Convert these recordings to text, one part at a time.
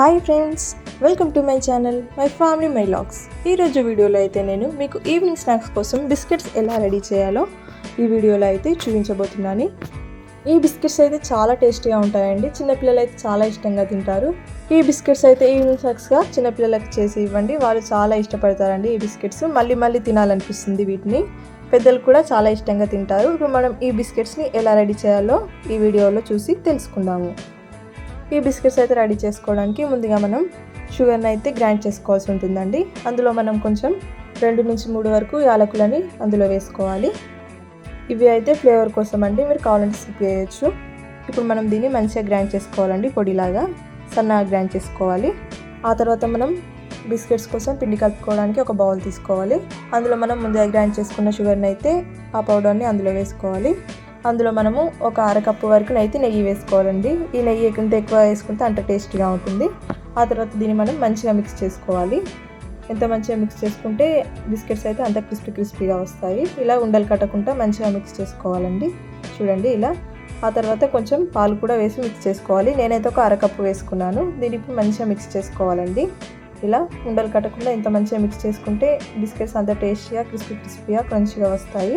Hi friends welcome to my channel my family my logs ఈరోజు వీడియోలో అయితే నేను మీకు ఈవినింగ్ స్నాక్స్ కోసం బిస్కెట్స్ ఎలా రెడీ చేయాలో ఈ వీడియోలో అయితే చూపించబోతున్నాను. ఈ బిస్కెట్స్ అయితే చాలా టేస్టీగా ఉంటాయండి. చిన్నపిల్లలు అయితే చాలా ఇష్టంగా తింటారు. ఈ బిస్కెట్స్ అయితే ఈవినింగ్ స్నాక్స్గా చిన్నపిల్లలకి చేసి ఇవ్వండి. వాళ్ళు చాలా ఇష్టపడతారండి ఈ బిస్కెట్స్ మళ్ళీ మళ్ళీ తినాలనిపిస్తుంది వీటిని. పెద్దలు కూడా చాలా ఇష్టంగా తింటారు. ఇప్పుడు మనం ఈ బిస్కెట్స్ని ఎలా రెడీ చేయాలో ఈ వీడియోలో చూసి తెలుసుకుందాము. ఈ బిస్కెట్స్ అయితే రెడీ చేసుకోవడానికి ముందుగా మనం షుగర్ని అయితే గ్రైండ్ చేసుకోవాల్సి ఉంటుందండి. అందులో మనం కొంచెం రెండు నుంచి మూడు వరకు యాలకులని అందులో వేసుకోవాలి. ఇవి అయితే ఫ్లేవర్ కోసం అండి మీరు కావాలంటే స్కిప్ చేయొచ్చు. ఇప్పుడు మనం దీన్ని మంచిగా గ్రైండ్ చేసుకోవాలండి పొడిలాగా సన్నగా గ్రైండ్ చేసుకోవాలి. ఆ తర్వాత మనం బిస్కెట్స్ కోసం పిండి కలుపుకోవడానికి ఒక బౌల్ తీసుకోవాలి. అందులో మనం ముందుగా గ్రైండ్ చేసుకున్న షుగర్ని అయితే ఆ పౌడర్ని అందులో వేసుకోవాలి. అందులో మనము ఒక అరకప్పు వరకు అయితే నెయ్యి వేసుకోవాలండి. ఈ నెయ్యి ఎంత ఎక్కువ వేసుకుంటే అంత టేస్టీగా ఉంటుంది. ఆ తర్వాత దీన్ని మనం మంచిగా మిక్స్ చేసుకోవాలి. ఎంత మంచిగా మిక్స్ చేసుకుంటే బిస్కెట్స్ అయితే అంత క్రిస్పీ క్రిస్పీగా వస్తాయి. ఇలా ఉండలు కట్టకుండా మంచిగా మిక్స్ చేసుకోవాలండి. చూడండి ఇలా. ఆ తర్వాత కొంచెం పాలు కూడా వేసి మిక్స్ చేసుకోవాలి. నేనైతే ఒక అరకప్పు వేసుకున్నాను. దీన్ని ఇప్పుడు మంచిగా మిక్స్ చేసుకోవాలండి. ఇలా ఉండలు కట్టకుండా ఇంత మంచిగా మిక్స్ చేసుకుంటే బిస్కెట్స్ అంత టేస్టీగా క్రిస్పీ క్రిస్పీగా క్రంచిగా వస్తాయి.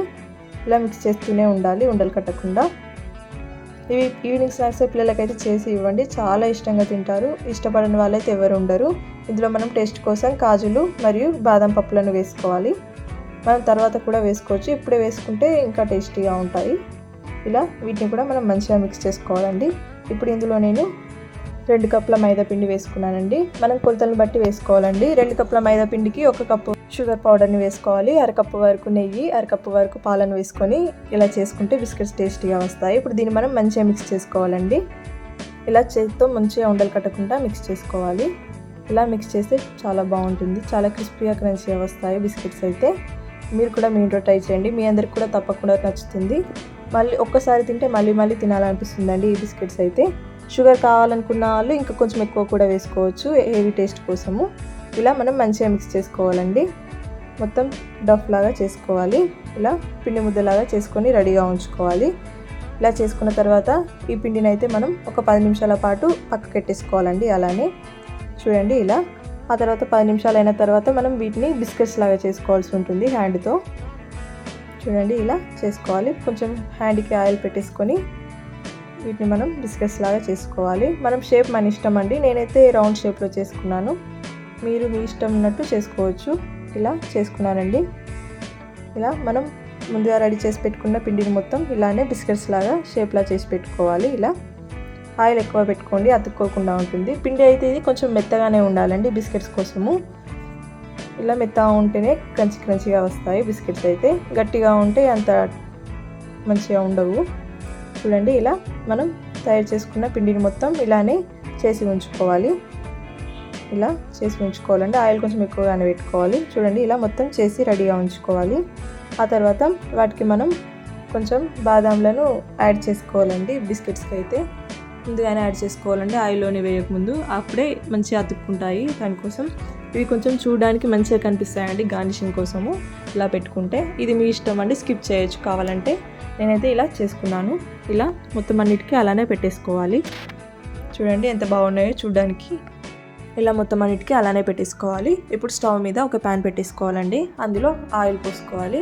ఇలా మిక్స్ చేస్తూనే ఉండాలి ఉండలు కట్టకుండా. ఇవి ఈవినింగ్ స్నాక్స్ పిల్లలకైతే చేసి ఇవ్వండి చాలా ఇష్టంగా తింటారు. ఇష్టపడని వాళ్ళైతే ఎవరు ఉండరు. ఇందులో మనం టేస్ట్ కోసం కాజులు మరియు బాదం పప్పులను వేసుకోవాలి. మనం తర్వాత కూడా వేసుకోవచ్చు. ఇప్పుడే వేసుకుంటే ఇంకా టేస్టీగా ఉంటాయి. ఇలా వీటిని కూడా మనం మంచిగా మిక్స్ చేసుకోవాలండి. ఇప్పుడు ఇందులో నేను రెండు కప్పుల మైదా పిండి వేసుకున్నానండి. మనం కొలతలను బట్టి వేసుకోవాలండి. రెండు కప్పుల మైదా పిండికి ఒక కప్పు షుగర్ పౌడర్ని వేసుకోవాలి. అరకప్పు వరకు నెయ్యి అరకప్పు వరకు పాలను వేసుకొని ఇలా చేసుకుంటే బిస్కెట్స్ టేస్టీగా వస్తాయి. ఇప్పుడు దీన్ని మనం మంచిగా మిక్స్ చేసుకోవాలండి. ఇలా చేతితో మంచిగా ఉండలు కట్టకుండా మిక్స్ చేసుకోవాలి. ఇలా మిక్స్ చేస్తే చాలా బాగుంటుంది. చాలా క్రిస్పీగా క్రంచీగా వస్తాయి బిస్కెట్స్ అయితే. మీరు కూడా మీ ఇంట్లో ట్రై చేయండి. మీ అందరికి కూడా తప్పకుండా నచ్చుతుంది. మళ్ళీ ఒక్కసారి తింటే మళ్ళీ మళ్ళీ తినాలనిపిస్తుందండి ఈ బిస్కెట్స్ అయితే. షుగర్ కావాలనుకున్న వాళ్ళు ఇంకా కొంచెం ఎక్కువ కూడా వేసుకోవచ్చు హెవీ టేస్ట్ కోసము. ఇలా మనం మంచిగా మిక్స్ చేసుకోవాలండి. మొత్తం డఫ్ లాగా చేసుకోవాలి. ఇలా పిండి ముద్దలాగా చేసుకొని రెడీగా ఉంచుకోవాలి. ఇలా చేసుకున్న తర్వాత ఈ పిండిని అయితే మనం ఒక పది నిమిషాల పాటు పక్కకెట్టేసుకోవాలండి అలానే. చూడండి ఇలా. ఆ తర్వాత పది నిమిషాలు అయిన తర్వాత మనం వీటిని బిస్కెట్స్ లాగా చేసుకోవాల్సి ఉంటుంది హ్యాండ్తో. చూడండి ఇలా చేసుకోవాలి. కొంచెం హ్యాండ్కి ఆయిల్ పెట్టేసుకొని వీటిని మనం బిస్కెట్స్ లాగా చేసుకోవాలి. మనం షేప్ మన ఇష్టం అండి. నేనైతే రౌండ్ షేప్లో చేసుకున్నాను. మీరు మీ ఇష్టం ఉన్నట్టు చేసుకోవచ్చు. ఇలా చేసుకున్నానండి. ఇలా మనం ముందుగా రెడీ చేసి పెట్టుకున్న పిండిని మొత్తం ఇలానే బిస్కెట్స్ లాగా షేప్లా చేసి పెట్టుకోవాలి. ఇలా ఆయిల్ ఎక్కువ పెట్టుకోండి అతుక్కోకుండా ఉంటుంది. పిండి అయితే ఇది కొంచెం మెత్తగానే ఉండాలండి బిస్కెట్స్ కోసము. ఇలా మెత్తగా ఉంటేనే క్రంచి క్రంచిగా వస్తాయి బిస్కెట్స్ అయితే. గట్టిగా ఉంటే అంత మంచిగా ఉండవు. చూడండి ఇలా మనం తయారు చేసుకున్న పిండిని మొత్తం ఇలానే చేసి ఉంచుకోవాలి. ఇలా చేసి ఉంచుకోవాలండి. ఆయిల్ కొంచెం ఎక్కువగానే పెట్టుకోవాలి చూడండి ఇలా మొత్తం చేసి రెడీగా ఉంచుకోవాలి. ఆ తర్వాత వాటికి మనం కొంచెం బాదాంలను యాడ్ చేసుకోవాలండి బిస్కెట్స్కి అయితే. ముందుగానే యాడ్ చేసుకోవాలండి. ఆయిల్లోనే వేయకముందు. అప్పుడే మంచిగా అతుక్కుంటాయి. దానికోసం ఇవి కొంచెం చూడడానికి మంచిగా కనిపిస్తాయండి గార్నిషింగ్ కోసము ఇలా పెట్టుకుంటే. ఇది మీ ఇష్టం అండి స్కిప్ చేయొచ్చు. కావాలంటే నేనైతే ఇలా చేసుకున్నాను. ఇలా మొత్తం అన్నిటికీ అలానే పెట్టేసుకోవాలి. చూడండి ఎంత బాగున్నాయో చూడడానికి. ఇలా మొత్తం అన్నిటికీ అలానే పెట్టేసుకోవాలి. ఇప్పుడు స్టవ్ మీద ఒక ప్యాన్ పెట్టేసుకోవాలండి. అందులో ఆయిల్ పోసుకోవాలి.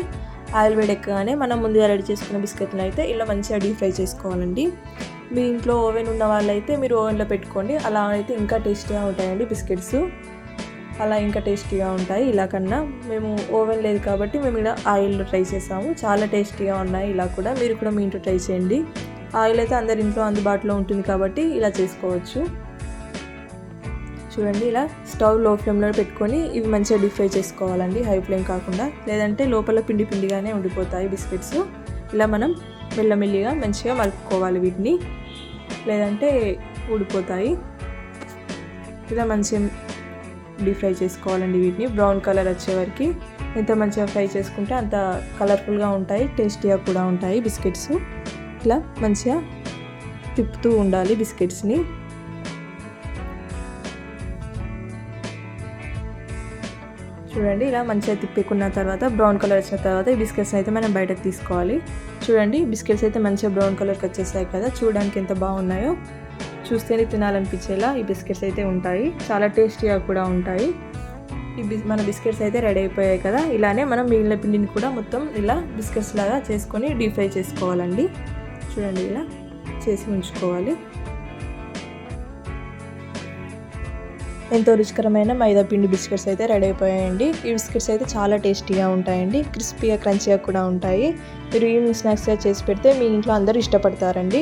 ఆయిల్ వేడెక్కగానే మనం ముందుగా రెడీ చేసుకున్న బిస్కెట్లు అయితే ఇలా మంచిగా డీప్ ఫ్రై చేసుకోవాలండి. మీ ఇంట్లో ఓవెన్ ఉన్న వాళ్ళైతే మీరు ఓవెన్లో పెట్టుకోండి. అలా అయితే ఇంకా టేస్టీగా ఉంటాయండి బిస్కెట్స్. అలా ఇంకా టేస్టీగా ఉంటాయి ఇలా కన్నా. మేము ఓవెన్ లేదు కాబట్టి మేము ఇలా ఆయిల్లో ట్రై చేసాము. చాలా టేస్టీగా ఉన్నాయి ఇలా కూడా. మీరు కూడా మీ ఇంట్లో ట్రై చేయండి. ఆయిల్ అయితే అందరి ఇంట్లో అందుబాటులో ఉంటుంది కాబట్టి ఇలా చేసుకోవచ్చు. చూడండి ఇలా స్టవ్లో ఫ్లేమ్లో పెట్టుకొని ఇవి మంచిగా డీప్ ఫ్రై చేసుకోవాలండి హై ఫ్లేమ్ కాకుండా. లేదంటే లోపల పిండి పిండిగానే ఉండిపోతాయి బిస్కెట్స్. ఇలా మనం మెల్లమెల్లిగా మంచిగా మలుపుకోవాలి వీటిని. లేదంటే ఊడిపోతాయి. ఇలా మంచిగా డీప్ ఫ్రై చేసుకోవాలండి వీటిని. బ్రౌన్ కలర్ వచ్చేవరకు ఎంత మంచిగా ఫ్రై చేసుకుంటే అంత కలర్ఫుల్గా ఉంటాయి టేస్టీగా కూడా ఉంటాయి బిస్కెట్స్. ఇలా మంచిగా తిప్పుతూ ఉండాలి బిస్కెట్స్ని. చూడండి ఇలా మంచిగా తిప్పుకున్న తర్వాత బ్రౌన్ కలర్ వచ్చిన తర్వాత ఈ బిస్కెట్స్ అయితే మనం బయటకు తీసుకోవాలి. చూడండి బిస్కెట్స్ అయితే మంచిగా బ్రౌన్ కలర్కి వచ్చేసాయి కదా చూడడానికి ఎంత బాగున్నాయో. చూస్తేనే తినాలనిపించేలా ఈ బిస్కెట్స్ అయితే ఉంటాయి. చాలా టేస్టీగా కూడా ఉంటాయి. ఈ బిస్ మన బిస్కెట్స్ అయితే రెడీ అయిపోయాయి కదా ఇలానే మనం మిగిలిన పిండిని కూడా మొత్తం ఇలా బిస్కెట్స్ లాగా చేసుకొని డీప్ ఫ్రై చేసుకోవాలండి. చూడండి ఇలా చేసి ఉంచుకోవాలి. ఎంతో రుచికరమైన మైదా పిండి బిస్కెట్స్ అయితే రెడీ అయిపోయాయండి. ఈ బిస్కెట్స్ అయితే చాలా టేస్టీగా ఉంటాయండి. క్రిస్పీగా క్రంచీగా కూడా ఉంటాయి. మీరు ఈవినింగ్ స్నాక్స్గా చేసి పెడితే మీ ఇంట్లో అందరూ ఇష్టపడతారండి.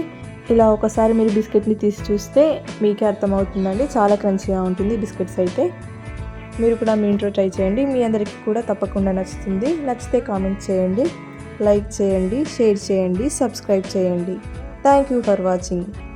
ఇలా ఒకసారి మీరు బిస్కెట్ని తీసి చూస్తే మీకే అర్థమవుతుందండి. చాలా క్రంచీగా ఉంటుంది బిస్కెట్స్ అయితే. మీరు కూడా మీ ఇంట్లో ట్రై చేయండి. మీ అందరికీ కూడా తప్పకుండా నచ్చుతుంది. నచ్చితే కామెంట్ చేయండి. లైక్ చేయండి షేర్ చేయండి సబ్స్క్రైబ్ చేయండి. Thank you for watching.